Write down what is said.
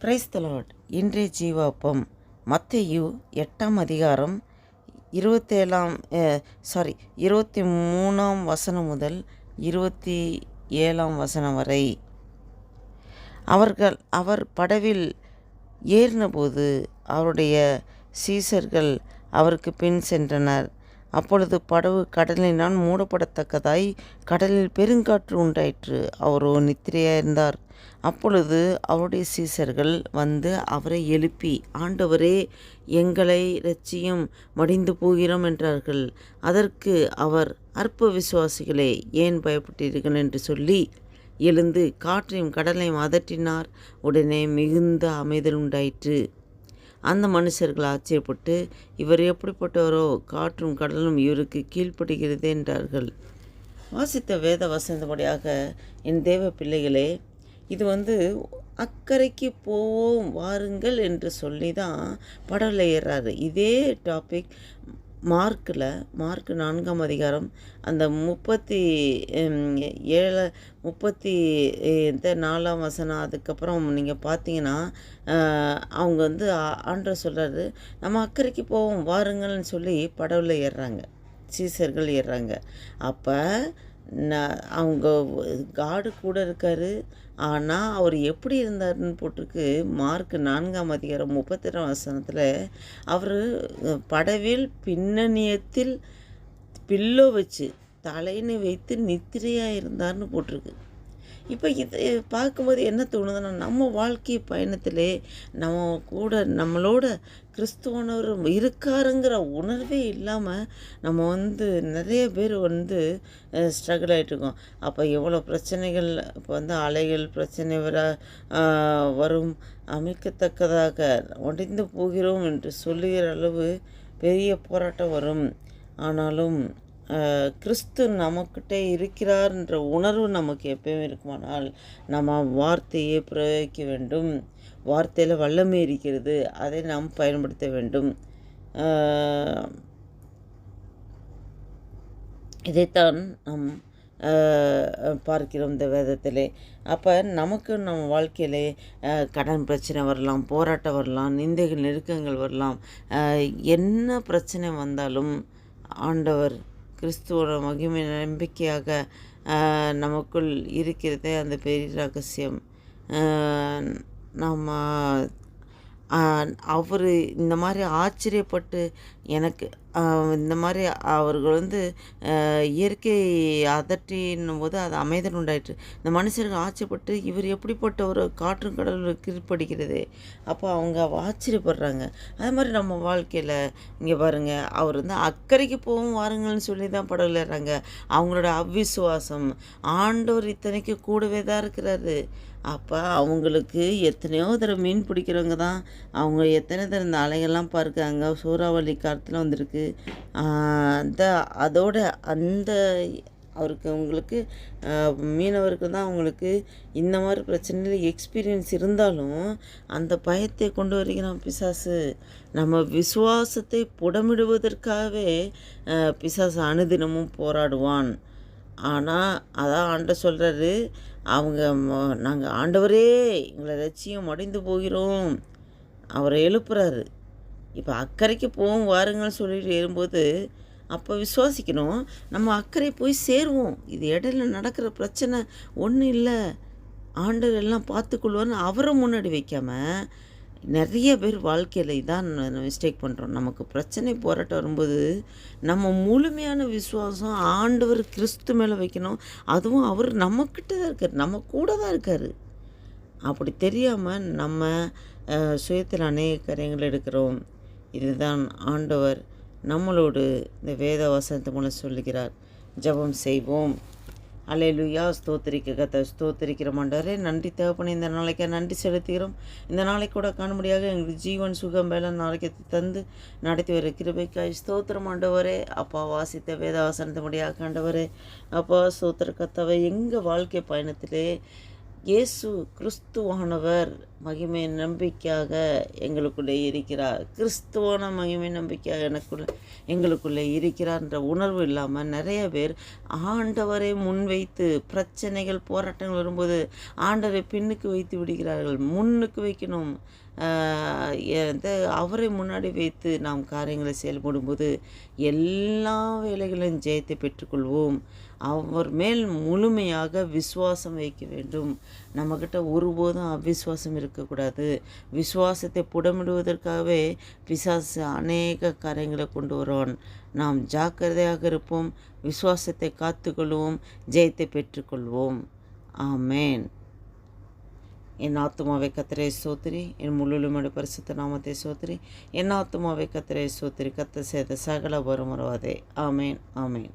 கிரைஸ்தலாட் இன்றைய ஜீவாப்பம் மத்தையு எட்டாம் அதிகாரம் இருபத்தேழாம் சாரி இருபத்தி மூணாம் வசனம் முதல் இருபத்தி ஏழாம் வசனம் வரை. அவர்கள் அவர் படவில் ஏறினபோது அவருடைய சீசர்கள் அவருக்கு பின் சென்றனர். அப்பொழுது படவு கடலினால் மூடப்படத்தக்கதாய் கடலில் பெருங்காற்று உண்டாயிற்று. அவரோ நித்திரையாக இருந்தார் அப்பொழுது அவருடைய சீசர்கள் வந்து அவரை எழுப்பி ஆண்டவரே எங்களை இரட்சியும் மடிந்து போகிறோம் என்றார்கள். அதற்கு அவர் அற்ப விசுவாசிகளே ஏன் பயப்பட்டீர்கள்? என்று சொல்லி எழுந்து காற்றையும் கடலையும் அதட்டினார். உடனே மிகுந்த அமைதல் உண்டாயிற்று. அந்த மனுஷர்கள் ஆச்சரியப்பட்டு இவர் எப்படிப்பட்டவரோ காற்றும் கடலும் இவருக்கு கீழ்ப்படுகிறது என்றார்கள். வாசித்த வேத வசந்தபடியாக என் தேவ பிள்ளைகளே இது வந்து அக்கறைக்கு போவோம் வாருங்கள் என்று சொல்லி தான் படவில் ஏறாரு. இதே டாபிக் மார்க்கில் மார்க் நான்காம் அதிகாரம் அந்த முப்பத்தி ஏழு முப்பத்தி இந்த நாலாம் வசனம் அதுக்கப்புறம் நீங்கள் பார்த்தீங்கன்னா அவங்க வந்து ஆண்டர் சொல்கிறாரு நம்ம அக்கறைக்கு போவோம் வாருங்கள்னு சொல்லி படவில் ஏறுறாங்க சீசர்கள் ஏறுறாங்க. அப்போ நான் அவங்க காடு கூட இருக்கார். ஆனால் அவர் எப்படி இருந்தார்னு போட்டிருக்கு மார்க் நான்காம் அதிகாரம் முப்பத்தி வசனத்தில் அவர் படவில் பின்னணியத்தில் பில்லோ வச்சு தலைன்னு வைத்து நித்திரையாக இருந்தார்னு போட்டிருக்கு. இப்போ இது பார்க்கும்போது என்ன தோணுதுன்னா நம்ம வாழ்க்கை பயணத்திலே நம்ம கூட நம்மளோட கிறிஸ்துவனவர் இருக்காருங்கிற உணர்வே இல்லாமல் நம்ம வந்து நிறைய பேர் வந்து ஸ்ட்ரகிள் ஆகிட்ருக்கோம் அப்போ எவ்வளோ பிரச்சனைகள் இப்போ வந்து அலைகள் பிரச்சனை வர வரும். அமைக்கத்தக்கதாக உடைந்து போகிறோம் என்று சொல்லுகிற அளவு பெரிய போராட்டம் வரும். ஆனாலும் கிறிஸ்து நம்மக்கிட்ட இருக்கிறார்ன்ற உணர்வு நமக்கு எப்பயும் இருக்குமானால் நம்ம வார்த்தையை பிரயோகிக்க வேண்டும். வார்த்தையில் வல்லமை இருக்கிறது. அதை நாம் பயன்படுத்த வேண்டும். இதைத்தான் நாம் பார்க்கிறோம் இந்த வேதத்திலே. அப்போ நமக்கு நம்ம வாழ்க்கையிலே கடன் பிரச்சனை வரலாம் போராட்டம் வரலாம் நிந்தைகள் நெருக்கங்கள் வரலாம். என்ன பிரச்சனை வந்தாலும் ஆண்டவர் கிறிஸ்துவோட மகிமை நம்பிக்கையாக நமக்குள் இருக்கிறதே அந்த பெரிய ரகசியம். நம்ம அவர் இந்த மாதிரி ஆச்சரியப்பட்டு எனக்கு இந்த மாதிரி அவர்கள் வந்து இயற்கை அதட்டின்னும் போது அது அமைதல் உண்டாயிற்று இந்த மனுஷர்கள் ஆச்சரியப்பட்டு இவர் எப்படிப்பட்ட ஒரு காற்றும் கடல் கீழ்ப்படுகிறது அப்போ அவங்க ஆச்சரியப்படுறாங்க. அது மாதிரி நம்ம வாழ்க்கையில் இங்கே பாருங்கள் அவர் வந்து அக்கறைக்கு போகும் வாருங்கள்னு சொல்லி தான் படகுலேறாங்க அவங்களோட அவ்விசுவாசம் ஆண்டவர் இத்தனைக்கு கூடவே தான் இருக்கிறாரு. அப்போ அவங்களுக்கு எத்தனையோ தடவை மீன் பிடிக்கிறவங்க தான். அவங்க எத்தனை தடவை இந்த அலைகள்லாம் பார்க்குறாங்க சூறாவளி காலத்தில் வந்திருக்கு. அந்த அதோட அந்த அவருக்கு அவங்களுக்கு மீனவருக்கு தான் அவங்களுக்கு இந்த மாதிரி பிரச்சனையில் எக்ஸ்பீரியன்ஸ் இருந்தாலும் அந்த பயத்தை கொண்டு வருகிறான் பிசாசு? நம்ம விசுவாசத்தை புடமிடுவதற்காகவே பிசாசு அனுதினமும் போராடுவான். ஆனால் அதான் ஆண்ட சொல்கிறாரு அவங்க நாங்கள் ஆண்டவரே எங்களை லட்சியம் அடைந்து போகிறோம். அவரை எழுப்புறாரு. இப்போ அக்கறைக்கு போவோம் வாருங்கன்னு சொல்லிட்டு ஏறும்போது அப்போ விசுவாசிக்கணும். நம்ம அக்கறை போய் சேருவோம். இது இடையில நடக்கிற பிரச்சனை ஒன்றும் இல்லை. ஆண்டவர் எல்லாம் பார்த்துக்கொள்வார்னு அவரை முன்னாடி வைக்காமல் நிறைய பேர் வாழ்க்கையில் இதான் மிஸ்டேக் பண்ணுறோம் நமக்கு பிரச்சனை போராட்டம் வரும்போது நம்ம முழுமையான விசுவாசம் ஆண்டவர் கிறிஸ்து மேலே வைக்கணும். அதுவும் அவர் நம்மக்கிட்ட தான் இருக்கார். நம்ம கூட தான் இருக்கார். அப்படி தெரியாமல் நம்ம சுயத்தில் அநேக காரியங்கள் எடுக்கிறோம். இதுதான் ஆண்டவர் நம்மளோடு இந்த வேத வசனத்து மூலம் சொல்லுகிறார். ஜபம் செய்வோம். அலையலுயா ஸ்தோத்திரிக்க கத்த ஸ்தோத்திரிக்கிறோம் ஆண்டவரே நன்றி தேவைப்பட இந்த நாளைக்கு நன்றி செலுத்துகிறோம். இந்த நாளை கூட காணும்படியாக எங்களுக்கு ஜீவன் சுகம் வேலை நாளைக்கு தந்து நடத்தி வர கிருபைக்காய் ஸ்தோத்திரம் ஆண்டவரே அப்பா வாசித்த வேதாசனத்தை முடியாக ஆண்டவரே அப்பா ஸ்தோத்திர கத்தவை எங்கள் வாழ்க்கை பயணத்திலே இயேசு கிறிஸ்துவானவர் மகிமை நம்பிக்கையாக எங்களுக்குள்ளே இருக்கிறார். கிறிஸ்துவான மகிமை நம்பிக்கையாக எனக்குள்ள எங்களுக்குள்ளே இருக்கிறார்ன்ற உணர்வு இல்லாமல் நிறைய பேர் ஆண்டவரை முன்வைத்து பிரச்சனைகள் போராட்டங்கள் வரும்போது ஆண்டவரை பின்னுக்கு வைத்து விடுகிறார்கள். முன்னுக்கு வைக்கணும். ஆஹ் அவரை முன்னாடி வைத்து நாம் காரியங்களை செயல்படும்போது எல்லா வேலைகளையும் ஜெயத்தை பெற்றுக்கொள்வோம். அவர் மேல் முழுமையாக விசுவாசம் வைக்க வேண்டும். நம்மக்கிட்ட ஒருபோதும் அவிசுவாசம் இருக்கக்கூடாது. விசுவாசத்தை புடமிடுவதற்காகவே பிசாசு அநேக காரியங்களை கொண்டு வருவான் நாம் ஜாக்கிரதையாக இருப்போம். விசுவாசத்தை காத்துக்கொள்வோம். ஜெயத்தை பெற்றுக்கொள்வோம். ஆமேன். என் ஆத்மாவை கத்தரை சோத்திரி. என் முள்ளுமடி பரிசுத்த நாமத்தை சோத்திரி. என் ஆத்மாவை கத்தரை சோத்திரி. கத்த செய்த சகல வருமரவாதே ஆமேன். ஆமேன்.